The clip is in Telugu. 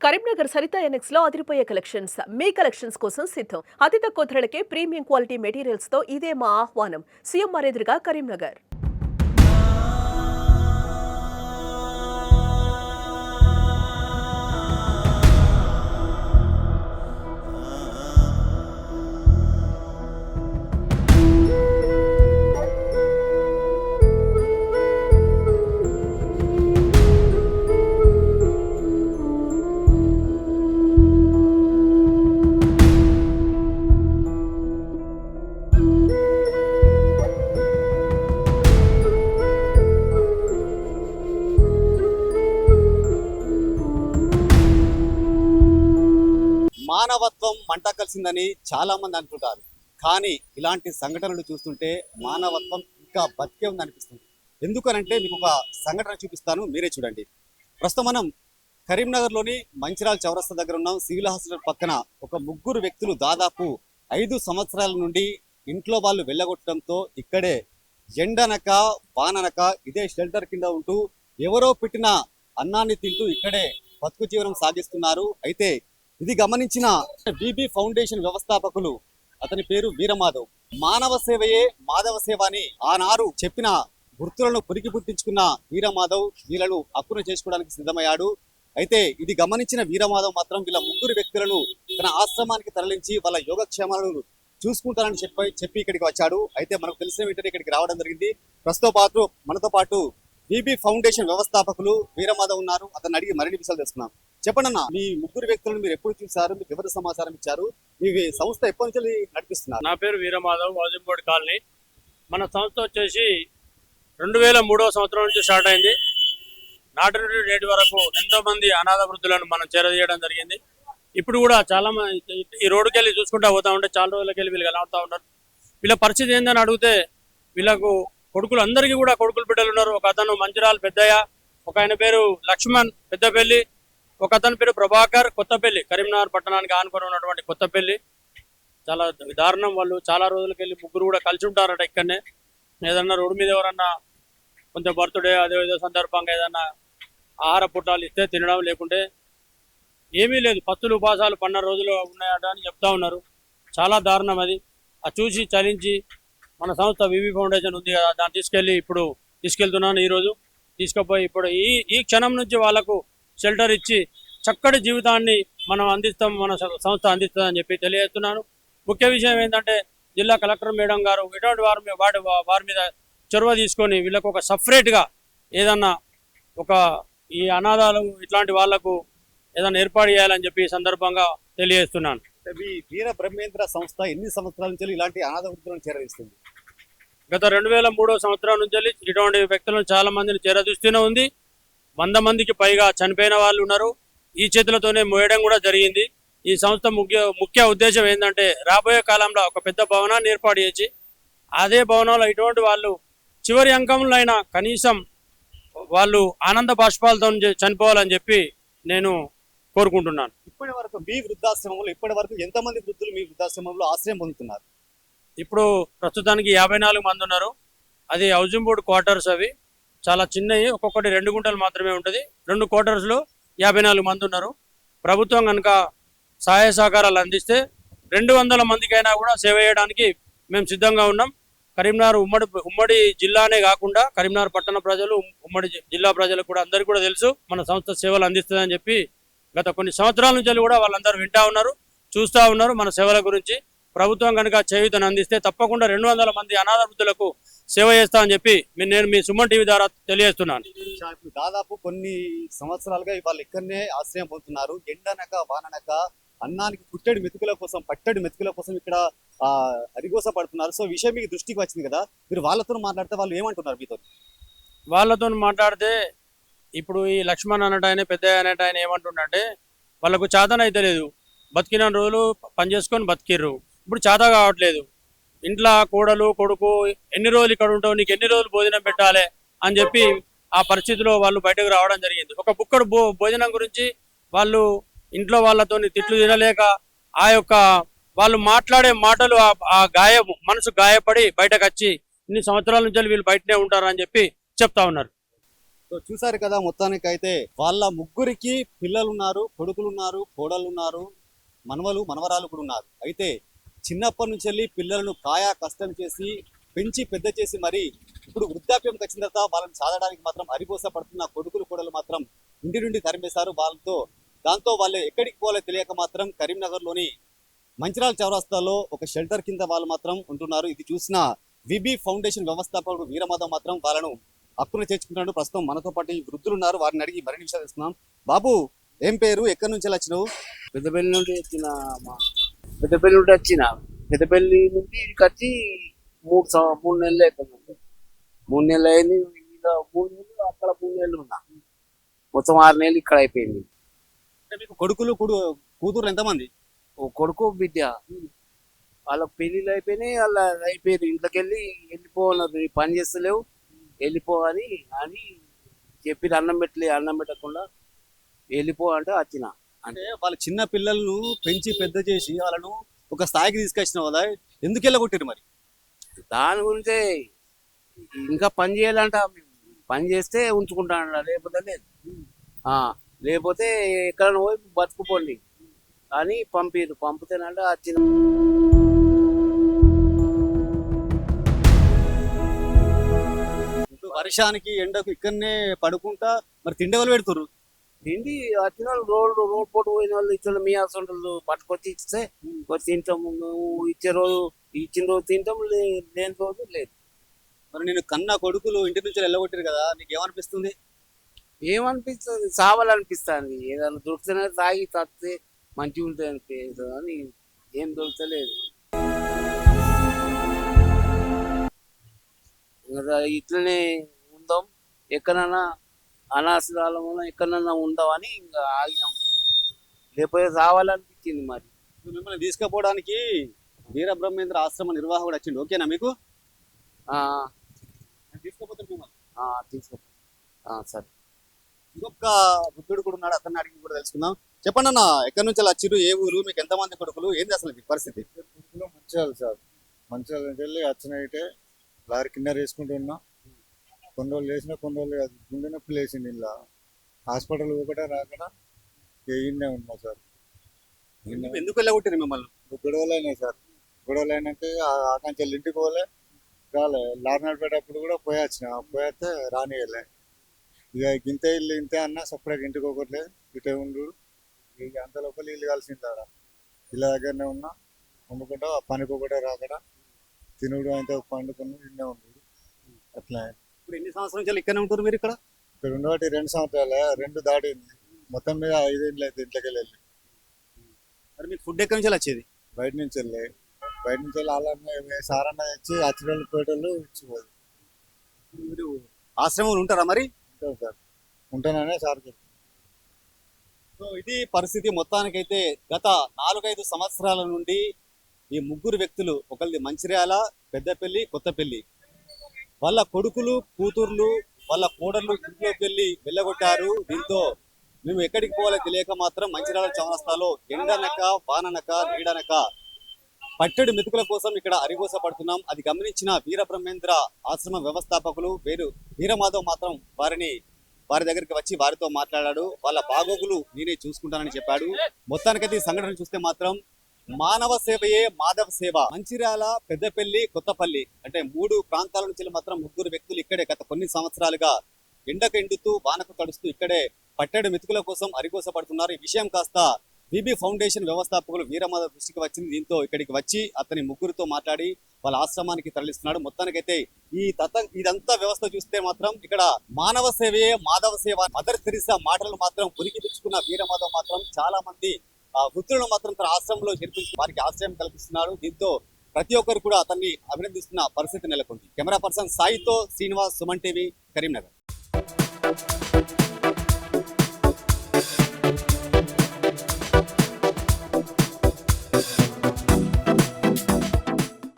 కరీంనగర్ సరిత ఎనెక్స్ లో అదిరిపోయే కలెక్షన్స్ మీ కలెక్షన్స్ కోసం సిద్ధం అతి తక్కువ ధరలకే ప్రీమియం క్వాలిటీ మెటీరియల్స్ తో ఇదే మా ఆహ్వానం సీఎంఆర్ ఎదురుగా కరీంనగర్ మానవత్వం మంట కలిసిందని చాలా మంది అంటుంటారు. కానీ ఇలాంటి సంఘటనలు చూస్తుంటే మానవత్వం ఇంకా బతికే ఉంది అనిపిస్తుంది ఎందుకనంటే మీకు ఒక సంఘటన చూపిస్తాను మీరే చూడండి. ప్రస్తుతం మనం కరీంనగర్లోని మంచిరాల్ చౌరస్తా దగ్గర ఉన్నాం. సివిల్ హాస్పిటల్ పక్కన ఒక ముగ్గురు వ్యక్తులు దాదాపు ఐదు సంవత్సరాల నుండి ఇంట్లో వాళ్ళు వెళ్ళగొట్టడంతో ఇక్కడే ఎండనక వాననక ఇదే షెల్టర్ కింద ఉంటూ ఎవరో పెట్టిన అన్నాన్ని తింటూ ఇక్కడే బతుకు జీవనం సాగిస్తున్నారు. అయితే ఇది గమనించిన బీబీ ఫౌండేషన్ వ్యవస్థాపకులు. అతని పేరు వీరమాధవ్. మానవ సేవయే మాధవ సేవ అని ఆనారు చెప్పిన గుర్తులను పురికి పుట్టించుకున్న వీరమాధవ్ వీళ్ళను అక్కున చేసుకోవడానికి సిద్ధమయ్యాడు. అయితే ఇది గమనించిన వీరమాధవ్ మాత్రం వీళ్ళ ముగ్గురు వ్యక్తులను తన ఆశ్రమానికి తరలించి వాళ్ళ యోగక్షేమాలను చూసుకుంటారని చెప్పి చెప్పి ఇక్కడికి వచ్చాడు. అయితే మనకు తెలిసిన వెంటనే ఇక్కడికి రావడం జరిగింది. ప్రస్తుతం పాటు మనతో పాటు బీబీ ఫౌండేషన్ వ్యవస్థాపకులు వీరమాధవ్ ఉన్నారు. అతన్ని అడిగి మరిన్ని విషయాలు తెలుసుకున్నాం చెప్పండి అన్న మీ ముగ్గురు వ్యక్తులను మీరు ఎప్పుడు చూసారు మీకు ఎవరు సమాచారం ఇచ్చారు? మీ సంస్థ ఎప్పటి నుంచి నడిపిస్తున్నారు? నా పేరు వీరమాధవ్ వాజంబోడ్ కాలనీ. మన సంస్థ వచ్చేసి రెండు వేల మూడవ సంవత్సరం నుంచి స్టార్ట్ అయింది. నాటి నుండి నేటి వరకు ఎంతో మంది అనాథ వృద్ధులను మనం చేరదీయడం జరిగింది. ఇప్పుడు కూడా చాలా మంది ఈ రోడ్డుకి వెళ్ళి చూసుకుంటా పోతా ఉంటే చాలా రోజులకి వెళ్ళి వీళ్ళు కనబడతా ఉన్నారు. వీళ్ళ పరిస్థితి ఏందని అడిగితే వీళ్ళకు కొడుకులు అందరికీ కూడా కొడుకులు బిడ్డలు ఉన్నారు. ఒక అతను మంచిరాలు పెద్దయ్య ఒక ఆయన పేరు లక్ష్మణ్ పెద్దపల్లి. ఒక అతని పేరు ప్రభాకర్ కొత్తపల్లి కరీంనగర్ పట్టణానికి ఆనుకొని ఉన్నటువంటి కొత్తపల్లి. చాలా దారుణం వాళ్ళు. చాలా రోజులకి వెళ్ళి ముగ్గురు కూడా కలిసి ఉంటారట ఇక్కడనే. ఏదన్నా రోడ్డు మీద ఎవరన్నా కొంచెం బర్త్డే అదే ఏదో సందర్భంగా ఏదన్నా ఆహార పుట్టాలు ఇస్తే తినడం లేకుంటే ఏమీ లేదు. పత్తులు ఉపాసాలు పన్నెండు రోజులు ఉన్నాయట అని చెప్తా ఉన్నారు. చాలా దారుణం అది. అది చూసి చలించి మన సంస్థ వివి ఫౌండేషన్ ఉంది కదా దాన్ని తీసుకెళ్ళి ఇప్పుడు తీసుకెళ్తున్నాను ఈరోజు. తీసుకుపోయి ఇప్పుడు ఈ ఈ క్షణం నుంచి వాళ్ళకు షెల్టర్ ఇచ్చి చక్కటి జీవితాన్ని మనం అందిస్తాం మన సంస్థ అందిస్తుందని చెప్పి తెలియజేస్తున్నాను. ముఖ్య విషయం ఏంటంటే జిల్లా కలెక్టర్ మేడం గారు ఇటువంటి వారి మీద వాటి వారి మీద చొరవ తీసుకొని వీళ్ళకు ఒక సపరేట్గా ఏదన్నా ఒక ఈ అనాథాలు ఇట్లాంటి వాళ్ళకు ఏదైనా ఏర్పాటు చేయాలని చెప్పి ఈ సందర్భంగా తెలియజేస్తున్నాను. మీ వీర బ్రహ్మేంద్ర సంస్థ ఎన్ని సంవత్సరాల నుంచి ఇలాంటి అనాథ వృద్ధులను చేరదీస్తుంది గత రెండు వేల మూడో సంవత్సరం నుంచి ఇటువంటి వ్యక్తులను చాలా మందిని చేరదీస్తూనే ఉంది. వంద మందికి పైగా చనిపోయిన వాళ్ళు ఉన్నారు. ఈ చేతులతోనే మోయడం కూడా జరిగింది. ఈ సంస్థ ముఖ్య ముఖ్య ఉద్దేశం ఏంటంటే రాబోయే కాలంలో ఒక పెద్ద భవనాన్ని ఏర్పాటు చేసి అదే భవనంలో ఇటువంటి వాళ్ళు చివరి అంకంలో అయినా కనీసం వాళ్ళు ఆనంద బాష్పాలతో చనిపోవాలని చెప్పి నేను కోరుకుంటున్నాను. ఇప్పటి వరకు మీ వృద్ధాశ్రమంలో ఇప్పటి వరకు ఎంతమంది వృద్ధులు మీ వృద్ధాశ్రమంలో ఆశ్రయం పొందుతున్నారు? ఇప్పుడు ప్రస్తుతానికి యాభై నాలుగు మంది ఉన్నారు. అది బోర్డ్ క్వార్టర్స్ అవి. చాలా చిన్నవి ఒక్కొక్కటి రెండు గుంటలు మాత్రమే ఉంటుంది. రెండు క్వార్టర్స్లో యాభై నాలుగు మంది ఉన్నారు. ప్రభుత్వం కనుక సహాయ సహకారాలు అందిస్తే రెండు వందల మందికైనా కూడా సేవ చేయడానికి మేము సిద్ధంగా ఉన్నాం. కరీంనగర్ ఉమ్మడి ఉమ్మడి జిల్లానే కాకుండా కరీంనగర్ పట్టణ ప్రజలు ఉమ్మడి జిల్లా ప్రజలకు కూడా అందరికీ కూడా తెలుసు. మన సంస్థ సేవలు అందిస్తుందని చెప్పి గత కొన్ని సంవత్సరాల నుంచి కూడా వాళ్ళందరూ వింటా ఉన్నారు చూస్తూ ఉన్నారు మన సేవల గురించి. ప్రభుత్వం కనుక చేయుతను అందిస్తే తప్పకుండా రెండు వందల మంది అనాథ వృద్ధులకు సేవ చేస్తామని చెప్పి మీ- నేను మీ సుమన్ టీవీ ద్వారా తెలియజేస్తున్నాను. ఇప్పుడు దాదాపు కొన్ని సంవత్సరాలుగా వాళ్ళు ఇక్కడనే ఆశ్రయం పొందుతున్నారు. ఎండనక వాననక అన్నానికి పుట్టడి మెతుకుల కోసం పట్టడి మెతుకుల కోసం ఇక్కడ అరిగోస పడుతున్నారు. సో విషయం మీకు దృష్టికి వచ్చింది కదా? మీరు వాళ్ళతో మాట్లాడితే వాళ్ళు ఏమంటున్నారు మీతో వాళ్ళతో మాట్లాడితే ఇప్పుడు ఈ లక్ష్మణ్ అన్నట్టు ఆయన పెద్ద అన్నట్టు ఆయన ఏమంటుండంటే వాళ్ళకు చేతన అయితే లేదు. బతికిన రోజులు పని చేసుకొని బతికిర్రు. ఇప్పుడు చేత కావట్లేదు. ఇంట్లో కూడలు కొడుకు ఎన్ని రోజులు ఇక్కడ ఉంటావు నీకు ఎన్ని రోజులు భోజనం పెట్టాలి అని చెప్పి ఆ పరిస్థితిలో వాళ్ళు బయటకు రావడం జరిగింది. ఒక బుక్కడు భో భోజనం గురించి వాళ్ళు ఇంట్లో వాళ్ళతో తిట్లు తినలేక ఆ యొక్క వాళ్ళు మాట్లాడే మాటలు ఆ- గాయము గాయం మనసు గాయపడి బయటకు వచ్చి ఇన్ని సంవత్సరాల నుంచి వీళ్ళు బయటనే ఉంటారు అని చెప్పి చెప్తా ఉన్నారు. సో చూసారు కదా మొత్తానికైతే వాళ్ళ ముగ్గురికి పిల్లలు ఉన్నారు కొడుకులు ఉన్నారు కోడలు ఉన్నారు మనవలు మనవరాలు కూడా ఉన్నారు. అయితే చిన్నప్పటి నుంచి వెళ్ళి పిల్లలను కాయా కష్టం చేసి పెంచి పెద్ద చేసి మరి ఇప్పుడు వృద్ధాప్యంకి వచ్చిన తర్వాత వాళ్ళని సాధడానికి మాత్రం అరిబోస పడుతున్న కొడుకులు కూడలు మాత్రం ఇంటి నుండి తరిమేశారు. వాళ్ళతో దాంతో వాళ్ళు ఎక్కడికి పోవాలో తెలియక మాత్రం కరీంనగర్లోని మంచిరాల చౌరస్తాలో ఒక షెల్టర్ కింద వాళ్ళు మాత్రం ఉంటున్నారు. ఇది చూసిన విబి ఫౌండేషన్ వ్యవస్థాపకుడు వీరమాధవ్ మాత్రం వాళ్ళను హక్కును చేర్చుకుంటున్నాడు. ప్రస్తుతం మనతో పాటు వృద్ధులు ఉన్నారు. వారిని అడిగి మరిన్ని విషయాలు తెలుసుకుందాం. బాబు ఏం పేరు? ఎక్కడి నుంచి వచ్చినావు? పెద్దపల్లి నుండి వచ్చిన మా పెద్దపల్లి నుండి వచ్చిన. పెద్దపల్లి నుండి వచ్చి మూడు మూడు నెలలు అవుతుంది మూడు నెలలు అయింది. ఇంకా మూడు నెలలు అక్కడ మూడు నెలలు ఉన్నా. మొత్తం ఆరు నెలలు ఇక్కడ అయిపోయింది. అంటే మీకు కొడుకులు కుడు కూతురు ఎంతమంది? ఓ కొడుకు బిడ్డ. వాళ్ళకి పెళ్ళిళ్ళు అయిపోయినాయి. వాళ్ళ అయిపోయారు ఇంట్లోకి వెళ్ళి వెళ్ళిపోన్నారు "నీ పని చేస్తలేవు. వెళ్ళిపో అని అని చెప్పి అన్నం పెట్టలే. అన్నం పెట్టకుండా వెళ్ళిపో అంటే వచ్చిన. అంటే వాళ్ళ చిన్న పిల్లలను పెంచి పెద్ద చేసి వాళ్ళను ఒక స్థాయికి తీసుకొచ్చిన కదా ఎందుకు వెళ్ళగొట్టారు మరి? దాని గురించే ఇంకా పని చేయాలంట. పని చేస్తే ఉంచుకుంటానంట. లేకపోతే లేదు. ఆ, లేకపోతే ఎక్కడ పోయి బతుకుపోండి. అని పంపిరు. పంపితేనంట ఇప్పుడు వర్షానికి ఎండకు ఇక్కడనే పడుకుంటా మరి తిండవలు పెడుతురు తిండి వచ్చిన వాళ్ళు రోడ్డు రోడ్ పోటు పోయిన వాళ్ళు ఇచ్చిన మీ అసలు పట్టుకొచ్చి ఇస్తే తింటాము మేము ఇచ్చే రోజు ఇచ్చిన రోజు తింటాము లేని రోజు లేదు. మరి నేను కన్న కొడుకులు ఇంటి నుంచి వెళ్ళగొట్టారు కదా నీకు ఏమనిపిస్తుంది? ఏమనిపిస్తుంది సావాలనిపిస్తుంది. ఏదైనా దొరికితేనే తాగి తత్తే మంచిగా ఉంటుంది అనిపిస్తుంది అని ఏం దొరకలేదు ఇంకా ఇట్లనే ఉందాం. ఎక్కడన్నా అనాశ్రాలము ఎక్కడన్నా ఉందాం అని ఇంకా ఆగినాం. లేకపోతే రావాలనిపించింది మరి. మిమ్మల్ని తీసుకుపోవడానికి వీర బ్రహ్మేంద్ర ఆశ్రమ నిర్వాహకుడు వచ్చిండు. ఓకేనా మీకు? ఆ, తీసుకుపోతారు మిమ్మల్ని. ఆ, తీసుకో ఆ, సరే. ఇంకొక వృద్ధుడు కూడా ఉన్నాడు. అతన్ని అడిగి కూడా తెలుసుకుందాం. చెప్పండి అన్న ఎక్కడి నుంచి అలా వచ్చిర్రు? ఏ ఊరు? మీకు ఎంతమంది కొడుకులు? ఏంది అసలు మీ పరిస్థితి? కొడుకులో మంచిర్యాల సార్. మంచిర్యాల నుంచి వెళ్ళి వచ్చినైతే లారీ కింద వేసుకుంటూ ఉన్నా. కొన్ని రోజులు వేసిన కొన్ని రోజులు కాదు. గుండె నొప్పి లేచింది ఇలా. హాస్పిటల్ ఒకటే రాకుండా ఈయన్నే ఉన్నా సార్. ఎందుకు వెళ్ళగొట్టారు మిమ్మల్ని? గొడవలు అయినాయి సార్. గొడవలు అయినాక ఆకాంక్ష ఇంటికి పోలే. రాలే. లారీ నడిపేటప్పుడు కూడా పోయి వచ్చిన పోయితే రానియలే. ఇక ఇంతే ఇల్లు ఇంతే అన్నా సపరేట్ ఇంటికి ఒకట్లే ఇటే ఉండు. ఇక అంత లోపల ఇల్లు కలిసిందాడ ఇళ్ళ దగ్గరనే ఉన్నా. వండుకుంటా పనికి ఒకటే రాకడా? తినుడు అంతే పండుకుని ఇన్నే ఉండు. అట్లా. ఇప్పుడు ఎన్ని సంవత్సరాల నుంచి ఇక్కడనే ఉంటారు మీరు ఇక్కడ? ఇక్కడ ఉండబట్టి రెండు సంవత్సరాలే రెండు దాటింది. మొత్తం మీద ఐదేళ్ళు అయితే ఇంట్లోకి వెళ్ళి. మరి మీకు ఫుడ్ ఎక్కడి నుంచి వచ్చేది? బయట నుంచి వెళ్ళి. బయట నుంచి వెళ్ళి అలా సారన్న తెచ్చి అచ్చిరల్ పేటలు ఇచ్చిపోదు మీరు ఆశ్రమంలో ఉంటారా మరి? ఉంటాం సార్. ఉంటాననే సార్ సో ఇది పరిస్థితి మొత్తానికైతే గత నాలుగైదు సంవత్సరాల నుండి ఈ ముగ్గురు వ్యక్తులు ఒకరిది మంచిర్యాల పెద్దపల్లి కొత్తపల్లి. వాళ్ళ కొడుకులు కూతుర్లు వాళ్ళ కోడళ్ళు ఇంట్లోకి వెళ్ళి వెళ్ళగొట్టారు. దీంతో మేము ఎక్కడికి పోవాలో తెలియక మాత్రం మంచిర్యాల చౌరస్తాలో ఎండనక వాననక నీడనక పట్టెడు మెతుకుల కోసం ఇక్కడ అరిగోస పడుతున్నాం అది గమనించిన వీరబ్రహ్మేంద్ర ఆశ్రమ వ్యవస్థాపకులు వేరు వీరమాధవ్ మాత్రం వారిని వారి దగ్గరికి వచ్చి వారితో మాట్లాడాడు. వాళ్ళ బాగోగులు నేనే చూసుకుంటానని చెప్పాడు. మొత్తానికైతే ఈ సంఘటన చూస్తే మాత్రం మానవ సేవయే మాధవ సేవ. మంచిర్యాల పెద్దపల్లి కొత్తపల్లి అంటే మూడు ప్రాంతాల నుంచి మాత్రం ముగ్గురు వ్యక్తులు ఇక్కడే గత కొన్ని సంవత్సరాలుగా ఎండకు ఎండుతూ వానకు తడుస్తూ ఇక్కడే పట్టెడు మెతుకుల కోసం అరిగోస పడుతున్నారు ఈ విషయం కాస్త బీబీ ఫౌండేషన్ వ్యవస్థాపకులు వీరమాధవ్ దృష్టికి వచ్చింది. దీంతో ఇక్కడికి వచ్చి అతని ముగ్గురితో మాట్లాడి వాళ్ళ ఆశ్రమానికి తరలిస్తున్నాడు. మొత్తానికైతే ఈ తత ఇదంతా వ్యవస్థ చూస్తే మాత్రం ఇక్కడ మానవ సేవయే మాధవ సేవ. మదర్ తెరిసా మాటలు మాత్రం పురికి తెచ్చుకున్న వీరమాధవ్ మాత్రం చాలా మంది వృద్ధులను మాత్రం తన ఆశ్రమంలో చేర్పించి వారికి ఆశ్రయం కల్పిస్తున్నాడు దీంతో ప్రతి ఒక్కరు కూడా అతన్ని అభినందిస్తున్న పరిస్థితి నెలకొంది. కెమెరా పర్సన్ సాయితో శ్రీనివాస్ సుమన్ టీవీ కరీంనగర్.